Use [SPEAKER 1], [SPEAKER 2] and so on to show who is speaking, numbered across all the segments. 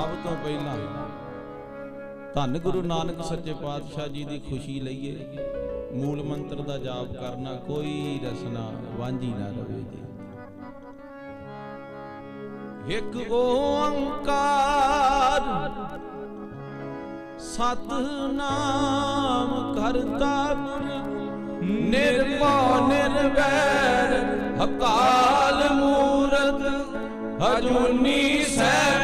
[SPEAKER 1] ਸਭ ਤੋਂ ਪਹਿਲਾਂ ਧੰਨ ਗੁਰੂ ਨਾਨਕ ਸੱਚੇ ਪਾਤਸ਼ਾਹ ਜੀ ਦੀ ਖੁਸ਼ੀ ਲਈਏ। ਮੂਲ ਮੰਤਰ ਦਾ ਜਾਪ ਕਰਨਾ ਕੋਈ ਰਸਨਾ, ਵਾਂਝੀ ਨਾ ਰਵੇ ਜੀ। ਇੱਕ ਓੰਕਾਰ ਸਤਨਾਮ ਕਰਤਾ ਪੁਰਖ ਨਿਰਭਉ ਨਿਰਵੈਰ, ਅਕਾਲ ਮੂਰਤ, ਅਜੂਨੀ ਸੈਭੰ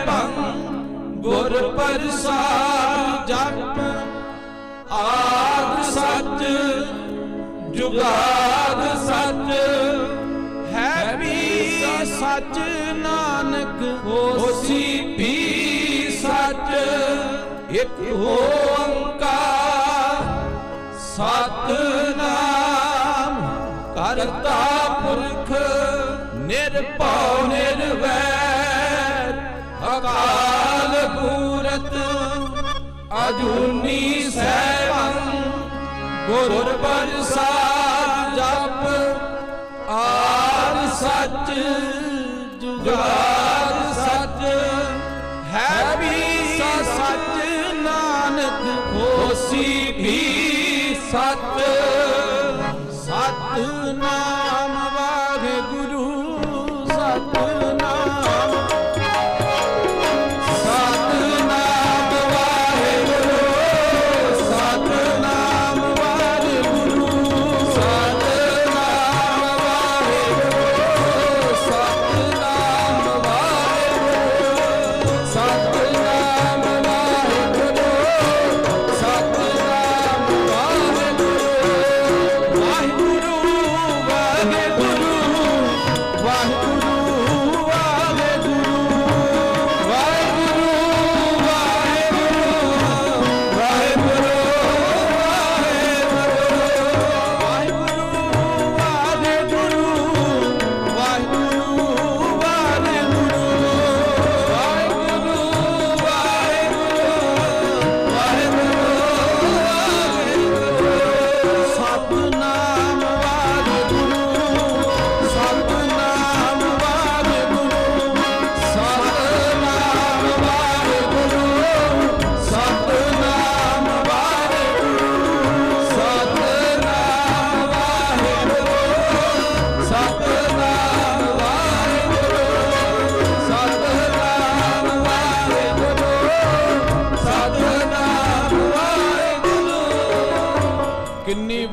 [SPEAKER 1] ਪ੍ਰਸਾਦ ਜਪ, ਆਦ ਸੱਚ, ਜੁਗਾਦ ਸੱਚ, ਹੈ ਵੀ ਸੱਚ ਨਾਨਕ, ਹੋਸੀ ਵੀ ਸੱਚ, ਇੱਕ ਓੰਕਾਰ, ਸਤਨਾਮ ਕਰਤਾ ਪੁਰਖ, ਨਿਰਭਉ ਨਿਰਵੈਰ। ਅਕਾਲ ਪੂਰਤ ਅਜੂਨੀ ਸੈਭੰ, ਗੁਰ ਪ੍ਰਸਾਦ ਜਪ, ਆਦ ਸੱਚ, ਜੁਗਾਦ ਸੱਚ, ਹੈ ਵੀ ਸੱਚ ਨਾਨਕ, ਹੋਸੀ ਵੀ ਸੱਚ।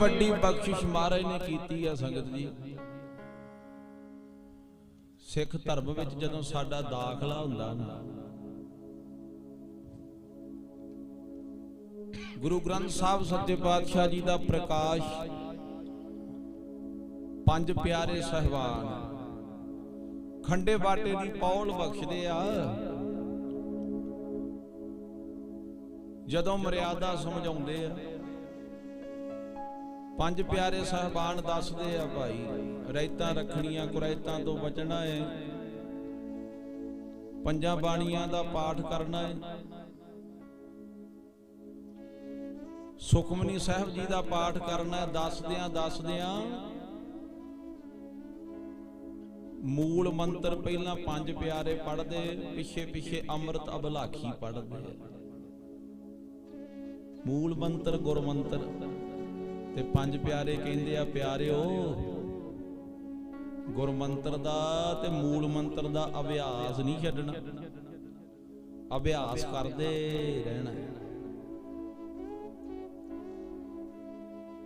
[SPEAKER 1] ਵੱਡੀ ਬਖਸ਼ਿਸ਼ ਮਹਾਰਾਜ ਨੇ ਕੀਤੀ ਆ ਸੰਗਤ ਜੀ ਸਿੱਖ ਧਰਮ ਵਿੱਚ ਜਦੋਂ ਸਾਡਾ ਦਾਖਲਾ ਹੁੰਦਾ ਨਾ, ਗੁਰੂ ਗ੍ਰੰਥ ਸਾਹਿਬ ਸੱਚੇ ਪਾਤਸ਼ਾਹ ਜੀ ਦਾ ਪ੍ਰਕਾਸ਼ ਪੰਜ ਪਿਆਰੇ ਸਹਿਬਾਨ ਖੰਡੇ ਬਾਟੇ ਦੀ ਪੌਲ ਬਖਸ਼ਦੇ ਆ। ਜਦੋਂ ਮਰਿਆਦਾ ਸਮਝਾਉਂਦੇ ਆ ਪੰਜ ਪਿਆਰੇ ਸਹਿਬਾਨ ਦੱਸਦੇ ਆ ਭਾਈ ਰਹਿਤਾਂ ਰੱਖਣੀਆਂ ਕੁਰਾਇਤਾਂ ਤੋਂ ਬਚਣਾ ਏ। ਪੰਜਾਂ ਬਾਣੀਆਂ ਦਾ ਪਾਠ ਕਰਨਾ ਹੈ ਸੁਖਮਨੀ ਸਾਹਿਬ ਜੀ ਦਾ ਪਾਠ ਕਰਨਾ ਹੈ ਦੱਸਦਿਆਂ ਦੱਸਦਿਆਂ ਮੂਲ ਮੰਤਰ ਪਹਿਲਾਂ ਪੰਜ ਪਿਆਰੇ ਪੜ੍ਹਦੇ, ਪਿੱਛੇ ਪਿੱਛੇ ਅੰਮ੍ਰਿਤ ਅਭਲਾਖੀ ਪੜ੍ਹਦੇ ਮੂਲ ਮੰਤਰ ਗੁਰ ਮੰਤਰ ਤੇ ਪੰਜ ਪਿਆਰੇ ਕਹਿੰਦੇ ਆ, ਪਿਆਰਿਓ ਗੁਰ ਦਾ ਤੇ ਮੂਲ ਮੰਤਰ ਦਾ ਅਭਿਆਸ ਨਹੀਂ ਛੱਡਣਾ। ਅਭਿਆਸ ਕਰਦੇ ਰਹਿਣਾ।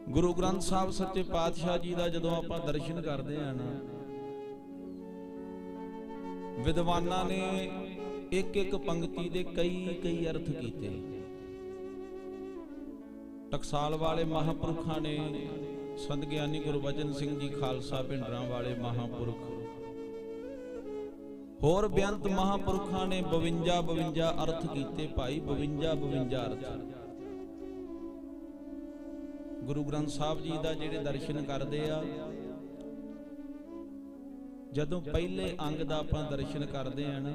[SPEAKER 1] ਗੁਰੂ ਗ੍ਰੰਥ ਸਾਹਿਬ ਸੱਚੇ ਪਾਤਸ਼ਾਹ ਜੀ ਦਾ ਜਦੋਂ ਆਪਾਂ ਦਰਸ਼ਨ ਕਰਦੇ ਆ ਨਾ, ਵਿਦਵਾਨਾਂ ਨੇ ਇੱਕ ਇੱਕ ਪੰਕਤੀ ਦੇ ਕਈ ਕਈ ਅਰਥ ਕੀਤੇ। ਟਕਸਾਲ ਵਾਲੇ ਮਹਾਪੁਰਖਾਂ ਨੇ ਸੰਤ ਗਿਆਨੀ ਗੁਰਬਚਨ ਸਿੰਘ ਜੀ ਖਾਲਸਾ ਭਿੰਡਰਾਂ ਵਾਲੇ ਮਹਾਪੁਰਖ। ਹੋਰ ਬੇਅੰਤ ਮਹਾਪੁਰਖਾਂ ਨੇ 52 52 ਅਰਥ ਕੀਤੇ ਭਾਈ 52 52 ਅਰਥ। ਗੁਰੂ ਗ੍ਰੰਥ ਸਾਹਿਬ ਜੀ ਦਾ ਜਿਹੜੇ ਦਰਸ਼ਨ ਕਰਦੇ ਆ, ਜਦੋਂ ਪਹਿਲੇ ਅੰਗ ਦਾ ਆਪਾਂ ਦਰਸ਼ਨ ਕਰਦੇ ਆ ਨਾ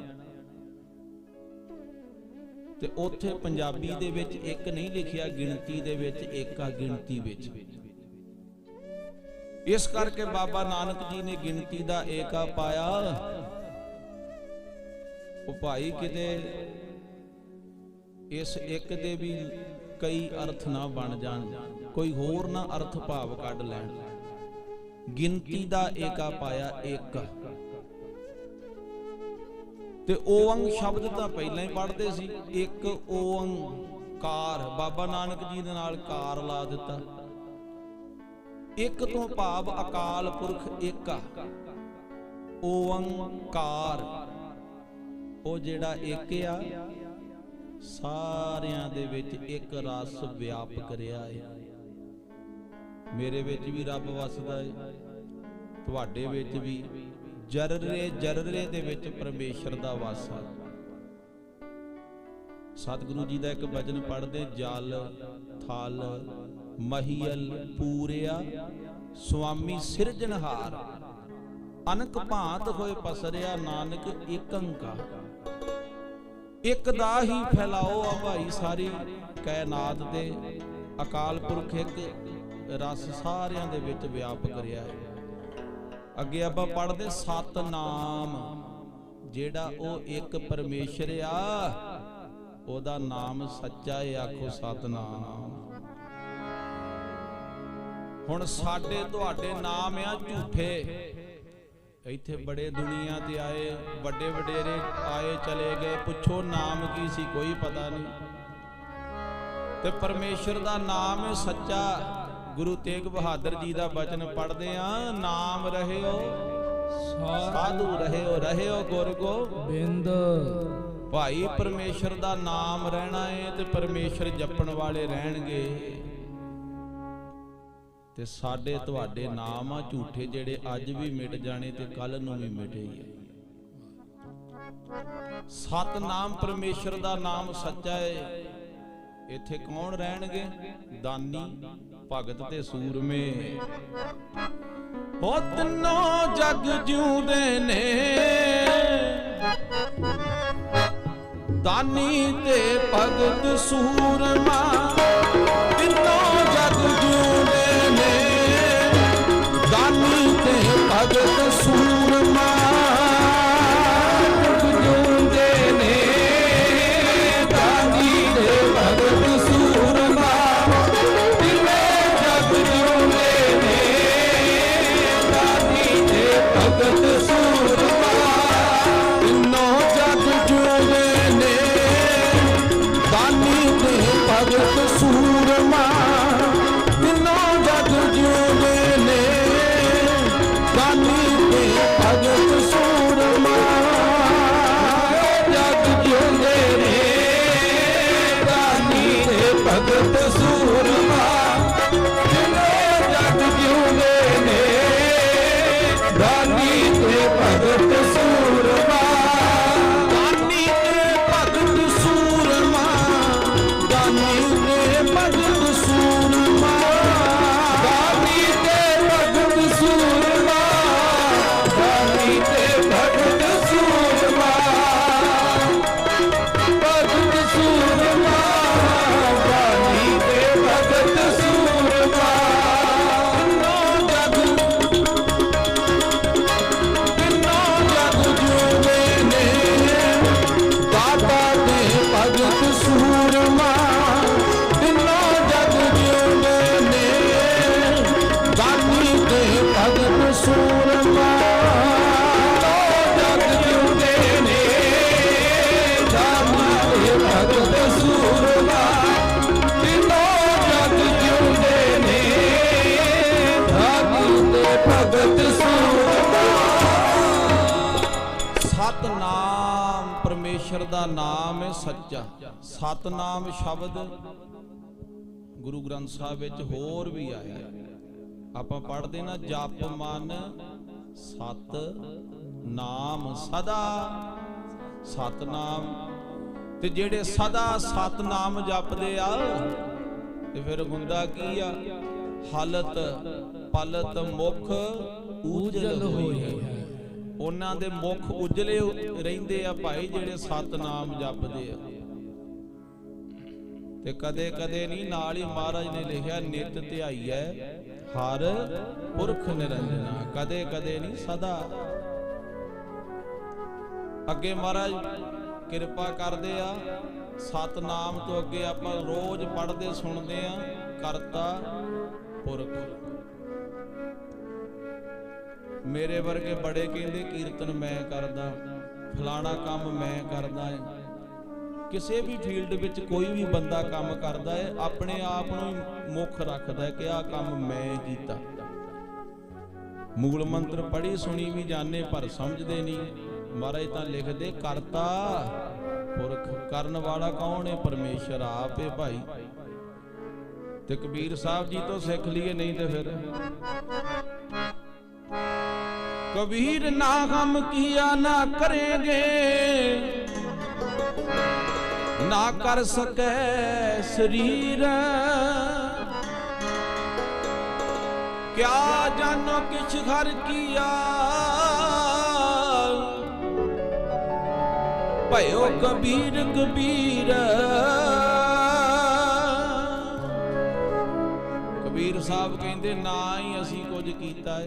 [SPEAKER 1] ਤੇ ਉੱਥੇ ਪੰਜਾਬੀ ਦੇ ਵਿੱਚ ਇੱਕ ਨਹੀਂ ਲਿਖਿਆ, ਗਿਣਤੀ ਦੇ ਵਿੱਚ ਏਕਾ ਗਿਣਤੀ ਵਿੱਚ। ਇਸ ਕਰਕੇ ਬਾਬਾ ਨਾਨਕ ਜੀ ਨੇ ਗਿਣਤੀ ਦਾ ਏਕਾ ਪਾਇਆ। ਉਹ ਭਾਈ ਕਿਤੇ ਇਸ ਇੱਕ ਦੇ ਵੀ ਕਈ ਅਰਥ ਨਾ ਬਣ ਜਾਣ, ਕੋਈ ਹੋਰ ਨਾ ਅਰਥ ਭਾਵ ਕੱਢ ਲੈਣ। ਗਿਣਤੀ ਦਾ ਏਕਾ ਪਾਇਆ ਇੱਕ। ਤੇ ਓੰਗ ਸ਼ਬਦ ਤਾਂ ਪਹਿਲਾਂ ਹੀ ਪੜ੍ਹਦੇ ਸੀ। ਇੱਕ ਓੰਕਾਰ ਬਾਬਾ ਨਾਨਕ ਜੀ ਦੇ ਨਾਲ ਕਾਰ ਲਾ ਦਿੱਤਾ। ਇੱਕ ਤੋਂ ਭਾਵ ਅਕਾਲ ਪੁਰਖ ਇੱਕ ਆ। ਓੰਕਾਰ ਉਹ ਜਿਹੜਾ ਇੱਕ ਆ, ਸਾਰਿਆਂ ਦੇ ਵਿੱਚ ਇੱਕ ਰਸ ਵਿਆਪਕ ਰਿਹਾ ਹੈ ਮੇਰੇ ਵਿੱਚ ਵੀ ਰੱਬ ਵਸਦਾ ਹੈ ਤੁਹਾਡੇ ਵਿੱਚ ਵੀ। ਜਰਰੇ ਜਰਰੇ ਦੇ ਵਿੱਚ ਪਰਮੇਸ਼ਰ ਦਾ ਵਾਸ ਹੈ ਸਤਿਗੁਰੂ ਜੀ ਦਾ ਇੱਕ ਭਜਨ ਪੜ੍ਹਦੇ, ਜਲ, ਥਲ ਮਹੀਲ ਪੂਰਿਆ, ਸੁਆਮੀ ਸਿਰਜਣਹਾਰ, ਅਨਕ ਭਾਂਤ ਹੋਏ ਪਸਰਿਆ ਨਾਨਕ ਏਕੰਕਾਰ ਇੱਕ ਦਾ ਹੀ ਫੈਲਾਓ ਆ ਭਾਈ ਸਾਰੀ ਕਾਇਨਾਤ ਦੇ ਅਕਾਲ ਪੁਰਖ ਇੱਕ ਰਸ ਸਾਰਿਆਂ ਦੇ ਵਿੱਚ ਵਿਆਪਕ ਰਿਹਾ ਹੈ। ਅੱਗੇ ਆਪਾਂ ਪੜ੍ਹਦੇ ਸਤਨਾਮ, ਜਿਹੜਾ ਉਹ ਇੱਕ ਪਰਮੇਸ਼ਰ ਆ, ਉਹਦਾ ਨਾਮ ਸੱਚਾ ਏ ਆਖੋ ਸਤਨਾਮ। ਹੁਣ ਸਾਡੇ ਤੁਹਾਡੇ ਨਾਮ ਆ ਝੂਠੇ। ਇੱਥੇ ਬੜੇ ਦੁਨੀਆ ਤੇ ਆਏ, ਵੱਡੇ ਵਡੇਰੇ ਆਏ, ਚਲੇ ਗਏ। ਪੁੱਛੋ ਨਾਮ ਕੀ ਸੀ, ਕੋਈ ਪਤਾ ਨਹੀਂ। ਤੇ ਪਰਮੇਸ਼ਰ ਦਾ ਨਾਮ ਹੈ ਸੱਚਾ ਗੁਰੂ ਤੇਗ ਬਹਾਦਰ ਜੀ ਦਾ ਬਚਨ ਪੜ੍ਹਦੇ ਆ ਨਾਮ ਰਹਿਓ, ਸਾਧੂ ਰਹਿਓ ਰਹਿਓ ਗੁਰ
[SPEAKER 2] ਬਿੰਦ
[SPEAKER 1] ਭਾਈ ਪਰਮੇਸ਼ਰ ਦਾ ਨਾਮ ਰਹਿਣਾ ਏ ਤੇ ਪਰਮੇਸ਼ਰ ਜਪਣ ਵਾਲੇ ਰਹਿਣਗੇ। ਤੇ ਸਾਡੇ ਤੁਹਾਡੇ ਨਾਮ ਆ ਝੂਠੇ ਜਿਹੜੇ ਅੱਜ ਵੀ ਮਿਟ ਜਾਣੇ ਤੇ ਕੱਲ ਨੂੰ ਵੀ ਮਿਟੇ ਹੀ ਸਤ ਨਾਮ ਪਰਮੇਸ਼ਰ ਦਾ ਨਾਮ ਸੱਚਾ ਏ। ਇੱਥੇ ਕੌਣ ਰਹਿਣਗੇ? ਦਾਨੀ। ਭਗਤ ਤੇ ਸੂਰਮੇ। ਹੋ ਤਿੰਨੋਂ ਜਗ ਜਿਉਂਦੇ ਨੇ। ਦਾਨੀ ਤੇ ਭਗਤ ਸੂਰਮਾ, ਤਿੰਨੋਂ ਜਗ ਜਿਉਂਦੇ ਨੇ। ਦਾਨੀ ਤੇ ਭਗਤ ਸਤਨਾਮ ਪਰਮੇਸ਼ਰ ਦਾ ਨਾਮ ਹੈ ਸੱਚਾ। ਸਤਨਾਮ ਸ਼ਬਦ ਗੁਰੂ ਗ੍ਰੰਥ ਸਾਹਿਬ ਵਿੱਚ ਹੋਰ ਵੀ ਆਇਆ ਆਪਾਂ ਪੜ੍ਹਦੇ ਨਾ, ਜਪ ਮਨ ਸਤ ਨਾਮ ਸਦਾ ਸਤਨਾਮ ਤੇ ਜਿਹੜੇ ਸਦਾ ਸਤਨਾਮ ਜਪਦੇ ਆ, ਤੇ ਫਿਰ ਹੁੰਦਾ ਕੀ ਆ? ਹਾਲਤ, ਪਲਤ, ਮੁਖ ਉਜਲ ਹੋਈ ਹੈ। ਉਹਨਾਂ ਦੇ ਮੁਖ ਉਜਲੇ ਰਹਿੰਦੇ ਆ ਭਾਈ ਜਿਹੜੇ ਸਤਨਾਮ ਜਪਦੇ ਆ। ਤੇ ਕਦੇ ਕਦੇ ਨਹੀਂ, ਨਾਲ ਹੀ ਮਹਾਰਾਜ ਨੇ ਲਿਖਿਆ, ਨਿਤ ਧਿਆਈਐ, ਹਰ ਪੁਰਖ ਨਿਰੰਜਨਾ। ਕਦੇ ਕਦੇ ਨਹੀਂ, ਸਦਾ। ਅੱਗੇ ਮਹਾਰਾਜ ਕਿਰਪਾ ਕਰਦੇ ਆ, ਸਤਨਾਮ ਤੋਂ ਅੱਗੇ ਆਪਾਂ ਰੋਜ਼ ਪੜ੍ਹਦੇ, ਸੁਣਦੇ ਆ, ਕਰਤਾ ਪੁਰਖ। ਮੇਰੇ ਵਰਗੇ ਬੜੇ ਕਹਿੰਦੇ ਕੀਰਤਨ ਮੈਂ ਕਰਦਾ, ਫਲਾਣਾ ਕੰਮ ਮੈਂ ਕਰਦਾ ਹੈ ਕਿਸੇ ਵੀ ਫੀਲਡ ਵਿੱਚ ਕੋਈ ਵੀ ਬੰਦਾ ਕੰਮ ਕਰਦਾ ਹੈ ਆਪਣੇ ਆਪ ਨੂੰ ਮੁੱਖ ਰੱਖਦਾ ਹੈ ਕਿ ਆਹ ਕੰਮ ਮੈਂ ਕੀਤਾ। ਮੂਲ ਮੰਤਰ ਪੜ੍ਹੀ ਸੁਣੀ ਵੀ ਜਾਣੇ ਪਰ ਸਮਝਦੇ ਨਹੀਂ। ਮਹਾਰਾਜ ਤਾਂ ਲਿਖਦੇ, ਕਰਤਾ ਪੁਰਖ, ਕਰਨ ਵਾਲਾ ਕੌਣ ਹੈ ਪਰਮੇਸ਼ਰ ਆਪ ਹੈ ਭਾਈ। ਤੇ ਕਬੀਰ ਸਾਹਿਬ ਜੀ ਤੋਂ ਸਿੱਖ ਲਈਏ, ਨਹੀਂ ਤੇ ਫਿਰ? ਕਬੀਰ ਨਾ ਹਮ ਕੀਆ ਨਾ ਕरेंगे ਨਾ ਕਰ ਸਕੈ ਸਰੀਰ। ਕਿਆ ਜਾਨੋ ਕਿਛ ਘਰ ਕੀਆ। ਭਇਓ ਕਬੀਰ ਕਬੀਰ। ਕਬੀਰ ਸਾਹਿਬ ਕਹਿੰਦੇ, ਨਾ ਹੀ ਅਸੀਂ ਕੁਝ ਕੀਤਾ ਹੈ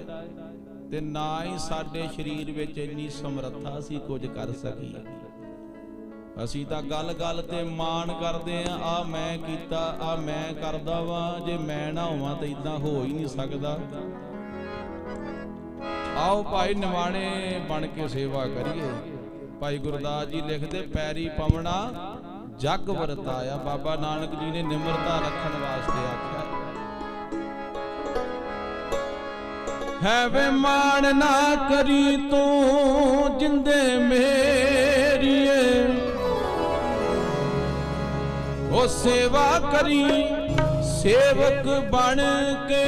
[SPEAKER 1] ਤੇ ਨਾ ਹੀ ਸਾਡੇ ਸਰੀਰ ਵਿੱਚ ਇੰਨੀ ਸਮਰੱਥਾ ਅਸੀਂ ਕੁਝ ਕਰ ਸਕੀਏ ਅਸੀਂ ਤਾਂ ਗੱਲ-ਗੱਲ ਤੇ ਮਾਣ ਕਰਦੇ ਆ ਆ ਮੈਂ ਕੀਤਾ ਆ ਮੈਂ ਕਰਦਾ ਵਾਂ, ਜੇ ਮੈਂ ਨਾ ਹੋਵਾਂ ਤਾਂ ਇਦਾਂ ਹੋ ਹੀ ਨਹੀਂ ਸਕਦਾ। ਆਓ ਭਾਈ ਨਿਵਾਣੇ ਬਣ ਕੇ ਸੇਵਾ ਕਰੀਏ। ਭਾਈ ਗੁਰਦਾਸ ਜੀ ਲਿਖਦੇ, ਪੈਰੀ ਪਵਣਾ ਜਗ ਵਰਤਾਇਆ। ਬਾਬਾ ਨਾਨਕ ਜੀ ਨੇ ਨਿਮਰਤਾ ਰੱਖਣ ਵਾਸਤੇ ਆਖਿਆ। ਹੈ ਵੇ ਮਾਣ ਨਾ ਕਰੀ ਤੂੰ ਜਿੰਦੇ ਮੇਰੀਏ। ਉਹ ਸੇਵਾ ਕਰੀ ਸੇਵਕ ਬਣ ਕੇ।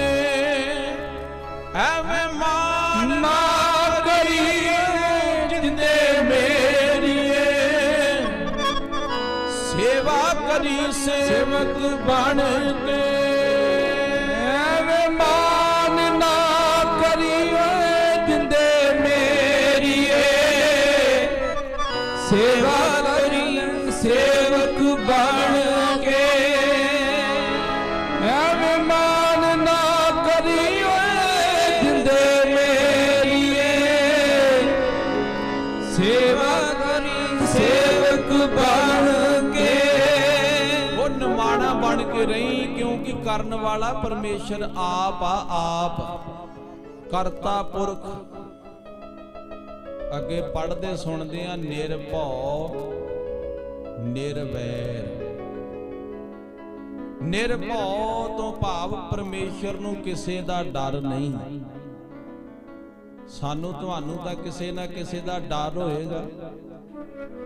[SPEAKER 1] ਐਵੇਂ ਮਾਨ ਨਾ ਕਰੀ ਜਿੰਦੇ ਮੇਰੀਏ। ਸੇਵਾ ਕਰੀ ਸੇਵਕ ਬਣ ਕੇ। ਸੇਵਾ ਕਰੀ ਸੇਵਕ ਬਣ ਕੇ ਐਵੇਂ ਮਾਨ ਨਾ ਕਰੀ ਓਏ ਜਿੰਦੇ ਮੇਰੀਏ ਸੇਵਾ ਕਰੀ ਸੇਵਕ ਬਣ ਕੇ ਉਹ ਨਿਮਾਣਾ ਬਣ ਕੇ ਰਹੀ ਕਿਉਂਕਿ ਕਰਨ ਵਾਲਾ ਪਰਮੇਸ਼ਰ ਆਪ ਆ ਆਪ ਕਰਤਾ ਪੁਰਖ ਅੱਗੇ ਪੜ੍ਹਦੇ ਸੁਣਦੇ ਆ ਨਿਰਭਉ ਨਿਰਵੈਰ ਨਿਰਭਉ ਤੋਂ ਭਾਵ ਪਰਮੇਸ਼ਰ ਨੂੰ ਕਿਸੇ ਦਾ ਡਰ ਨਹੀਂ। ਸਾਨੂੰ ਤੁਹਾਨੂੰ ਤਾਂ ਕਿਸੇ ਨਾ ਕਿਸੇ ਦਾ ਡਰ ਹੋਏਗਾ,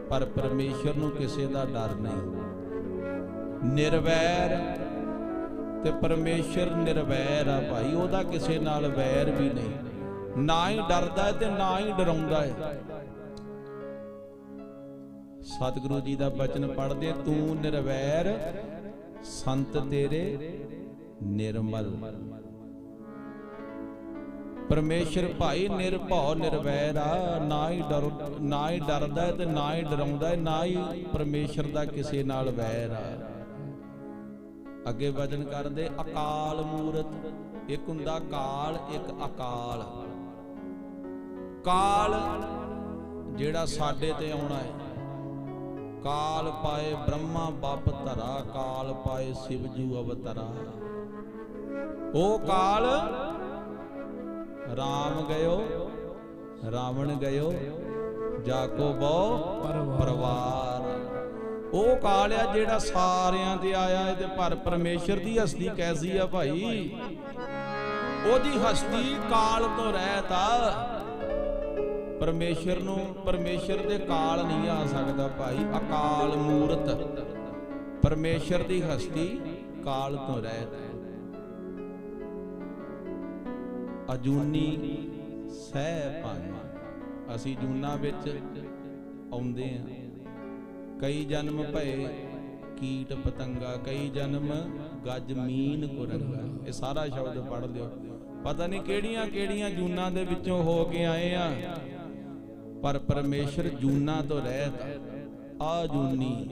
[SPEAKER 1] ਪਰ ਪਰਮੇਸ਼ਰ ਨੂੰ ਕਿਸੇ ਦਾ ਡਰ ਨਹੀਂ। ਨਿਰਵੈਰ ਤੇ ਪਰਮੇਸ਼ਰ ਨਿਰਵੈਰ ਆ ਭਾਈ, ਉਹਦਾ ਕਿਸੇ ਨਾਲ ਵੈਰ ਵੀ ਨਹੀਂ। ਨਾ ਹੀ ਡਰਦਾ ਹੈ ਤੇ ਨਾ ਹੀ ਡਰਾਉਂਦਾ ਹੈ। ਸਤਿਗੁਰੂ ਜੀ ਦਾ ਬਚਨ ਪੜ੍ਹਦੇ, ਤੂੰ ਨਿਰਵੈਰ, ਸੰਤ ਤੇਰੇ ਨਿਰਮਲ। ਪਰਮੇਸ਼ਰ ਭਾਈ ਨਿਰਭਉ ਨਿਰਵੈਰ ਆ, ਨਾ ਹੀ ਡਰ, ਨਾ ਹੀ ਡਰਦਾ ਤੇ ਨਾ ਹੀ ਡਰਾਉਂਦਾ ਨਾ ਹੀ ਪਰਮੇਸ਼ਰ ਦਾ ਕਿਸੇ ਨਾਲ ਵੈਰ ਆ। ਅੱਗੇ ਵਚਨ ਕਰਦੇ, ਅਕਾਲ ਮੂਰਤ, ਇੱਕ ਹੁੰਦਾ ਕਾਲ, ਇੱਕ ਅਕਾਲ। ਕਾਲ ਜਿਹੜਾ ਸਾਡੇ ਤੇ ਆਉਣਾ ਹੈ। ਕਾਲ ਪਾਏ ਬ੍ਰਹਮਾ ਬੱਪ ਧਰਾ, ਕਾਲ ਪਾਏ ਸਿਵ ਜੂ ਅਵਤਰਾ। ਉਹ ਕਾਲ ਰਾਮ ਗਇਓ, ਰਾਵਣ ਗਇਓ ਜਾ ਬਹੁ ਬੋ ਪਰਵਾਰ। ਉਹ ਕਾਲ ਆ ਜਿਹੜਾ ਸਾਰਿਆਂ ਤੇ ਆਇਆ ਹੈ ਤੇ ਪਰ ਪਰਮੇਸ਼ਰ ਦੀ ਹਸਤੀ ਕੈਸੀ ਆ ਭਾਈ? ਉਹਦੀ ਹਸਤੀ ਕਾਲ ਤੋਂ ਰਹਿਤ ਆ। ਪਰਮੇਸ਼ਰ ਨੂੰ ਪਰਮੇਸ਼ਰ ਦੇ ਕਾਲ ਨਹੀਂ ਆ ਸਕਦਾ ਭਾਈ, ਅਕਾਲ ਮੂਰਤ। ਪਰਮੇਸ਼ਰ ਦੀ ਹਸਤੀ ਕਾਲ ਤੋਂ ਰਹਿਤ ਹੈ ਅਜੂਨੀ ਸਹਿ ਭਾਈ, ਅਸੀਂ ਜੂਨਾ ਵਿੱਚ ਆਉਂਦੇ ਆ ਕਈ ਜਨਮ ਭਏ ਕੀਟ ਪਤੰਗਾ, ਕਈ ਜਨਮ ਗੱਜ ਮੀਨ ਕੁਰੰਗਾ। ਇਹ ਸਾਰਾ ਸ਼ਬਦ ਪੜ੍ਹ ਲਿਓ। ਪਤਾ ਨਹੀਂ ਕਿਹੜੀਆਂ ਕਿਹੜੀਆਂ ਜੂਨਾਂ ਦੇ ਵਿੱਚੋਂ ਹੋ ਕੇ ਆਏ ਆ। ਪਰ ਪਰਮੇਸ਼ਰ ਜੂਨਾ ਤੋਂ ਰਹਿਤ ਆ। ਜੂਨੀ।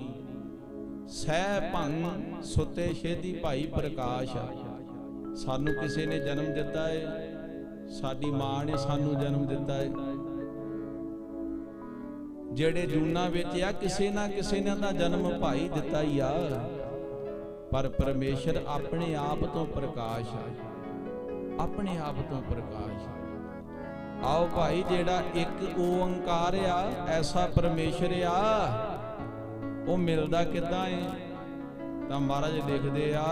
[SPEAKER 1] ਸਹਿ ਭੰਗ ਸੁਤੇ ਛੇਦੀ ਭਾਈ ਪ੍ਰਕਾਸ਼ ਸਾਨੂੰ ਕਿਸੇ ਨੇ ਜਨਮ ਦਿੱਤਾ ਏ। ਸਾਡੀ ਮਾਂ ਨੇ ਸਾਨੂੰ ਜਨਮ ਦਿੱਤਾ ਏ। ਜਿਹੜੇ ਜੂਨਾ ਵਿੱਚ ਆ, ਕਿਸੇ ਨਾ ਕਿਸੇ ਨੇ ਦਾ ਜਨਮ ਭਾਈ ਦਿੱਤਾ ਹੀ ਆ। ਪਰ ਪਰਮੇਸ਼ਰ ਆਪਣੇ ਆਪ ਤੋਂ ਪ੍ਰਕਾਸ਼ ਆਪਣੇ ਆਪ ਤੋਂ ਪ੍ਰਕਾਸ਼ ਆਓ ਭਾਈ ਜਿਹੜਾ ਇੱਕ ਓੰਕਾਰ ਆ, ਐਸਾ ਪਰਮੇਸ਼ਰ ਆ, ਉਹ ਮਿਲਦਾ ਕਿੱਦਾਂ ਏ? ਤਾਂ ਮਹਾਰਾਜ ਦੇਖਦੇ ਆ,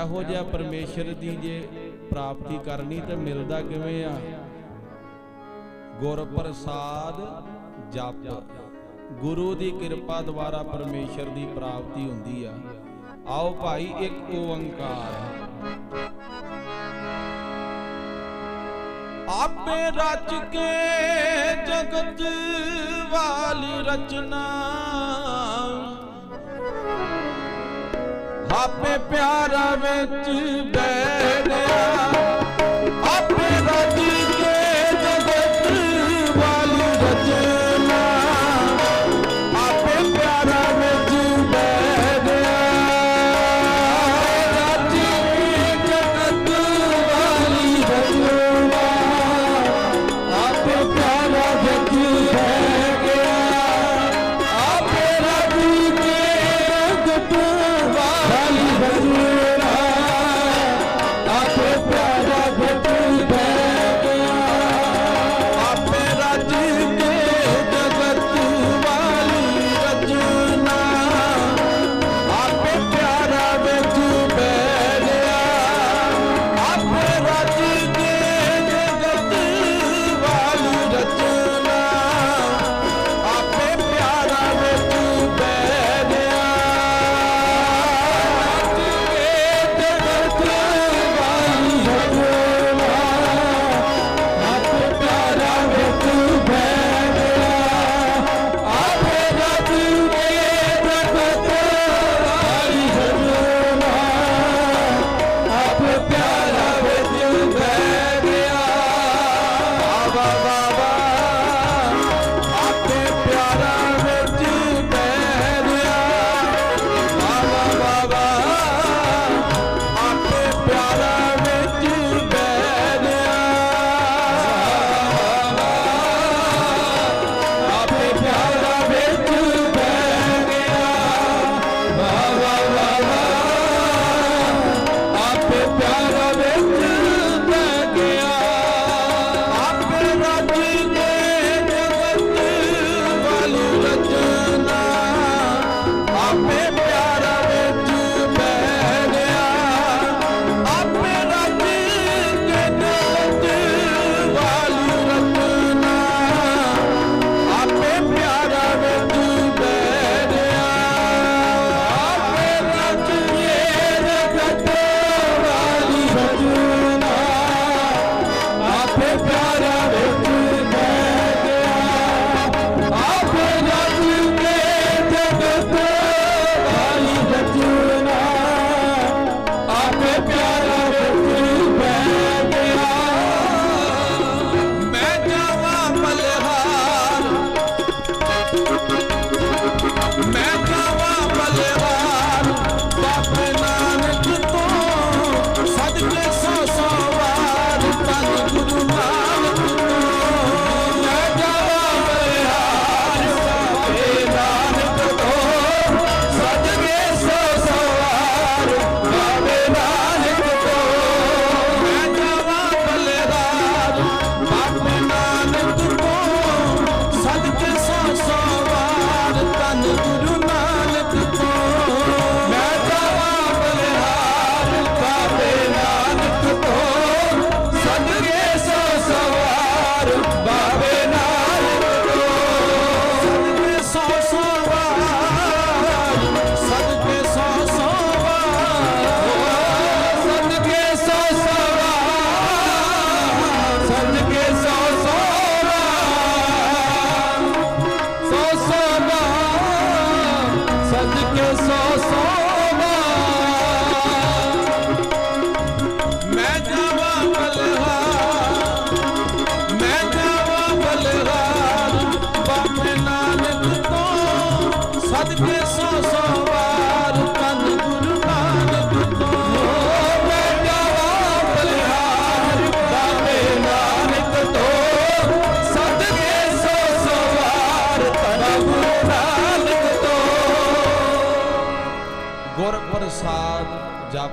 [SPEAKER 1] ਇਹੋ ਜਿਹਾ ਪਰਮੇਸ਼ਰ ਦੀ ਜੇ ਪ੍ਰਾਪਤੀ ਕਰਨੀ ਤੇ ਮਿਲਦਾ ਕਿਵੇਂ ਆ? ਗੁਰ ਪ੍ਰਸਾਦ ਜਪ। ਗੁਰੂ ਦੀ ਕਿਰਪਾ ਦੁਆਰਾ ਪਰਮੇਸ਼ਰ ਦੀ ਪ੍ਰਾਪਤੀ ਹੁੰਦੀ ਆ। ਆਓ ਭਾਈ ਇੱਕ ਓੰਕਾਰ। ਆਪੇ ਰਚ ਕੇ ਜਗਤ ਵਾਲੀ ਰਚਨਾ। ਆਪੇ ਪਿਆਰ ਵਿੱਚ ਬੈਠੇ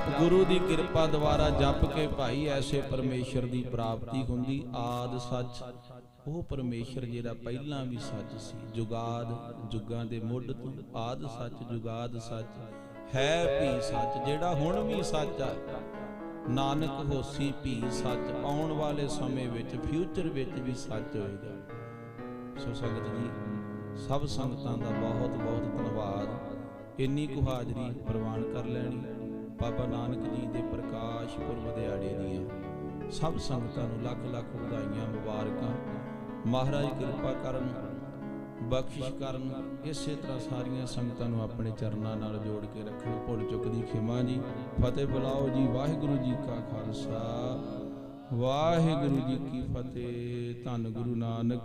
[SPEAKER 1] ਜਪ ਗੁਰੂ ਦੀ ਕਿਰਪਾ ਦੁਆਰਾ ਜਪ ਕੇ ਭਾਈ ਐਸੇ ਪਰਮੇਸ਼ਰ ਦੀ ਪ੍ਰਾਪਤੀ ਹੁੰਦੀ। ਆਦ ਸੱਚ, ਉਹ ਪਰਮੇਸ਼ਰ ਜਿਹੜਾ ਪਹਿਲਾਂ ਵੀ ਸੱਚ ਸੀ। ਜੁਗਾਦ ਜੁਗਾਂ ਦੇ ਮੁੱਢ ਤੋਂ, ਆਦ ਸੱਚ, ਜੁਗਾਦ ਸੱਚ, ਹੈ ਵੀ ਸੱਚ, ਜਿਹੜਾ ਹੁਣ ਵੀ ਸੱਚ ਆ। ਨਾਨਕ ਹੋਸੀ ਭੀ ਸੱਚ, ਆਉਣ ਵਾਲੇ ਸਮੇਂ ਵਿੱਚ ਫਿਊਚਰ ਵਿੱਚ ਵੀ ਸੱਚ ਹੋਏਗਾ। ਸੋ ਸੰਗਤ ਜੀ, ਸਭ ਸੰਗਤਾਂ ਦਾ ਬਹੁਤ ਬਹੁਤ ਧੰਨਵਾਦ। ਇੰਨੀ ਕੁ ਹਾਜ਼ਰੀ ਪ੍ਰਵਾਨ ਕਰ ਲੈਣੀ। ਬਾਬਾ ਨਾਨਕ ਜੀ ਦੇ ਪ੍ਰਕਾਸ਼ ਪੁਰਬ ਦਿਹਾੜੇ ਦੀਆਂ ਸਭ ਸੰਗਤਾਂ ਨੂੰ ਲੱਖ ਲੱਖ ਵਧਾਈਆਂ, ਮੁਬਾਰਕਾਂ। ਮਹਾਰਾਜ ਕਿਰਪਾ ਕਰਨ, ਬਖਸ਼ਿਸ਼ ਕਰਨ, ਇਸੇ ਤਰ੍ਹਾਂ ਸਾਰੀਆਂ ਸੰਗਤਾਂ ਨੂੰ ਆਪਣੇ ਚਰਨਾਂ ਨਾਲ ਜੋੜ ਕੇ ਰੱਖਣ। ਭੁੱਲ ਚੁੱਕ ਦੀ ਖਿਮਾ ਜੀ, ਫਤਿਹ ਬੁਲਾਓ ਜੀ, ਵਾਹਿਗੁਰੂ ਜੀ ਕਾ ਖਾਲਸਾ। ਵਾਹਿਗੁਰੂ ਜੀ ਕੀ ਫਤਿਹ, ਧੰਨ ਗੁਰੂ ਨਾਨਕ।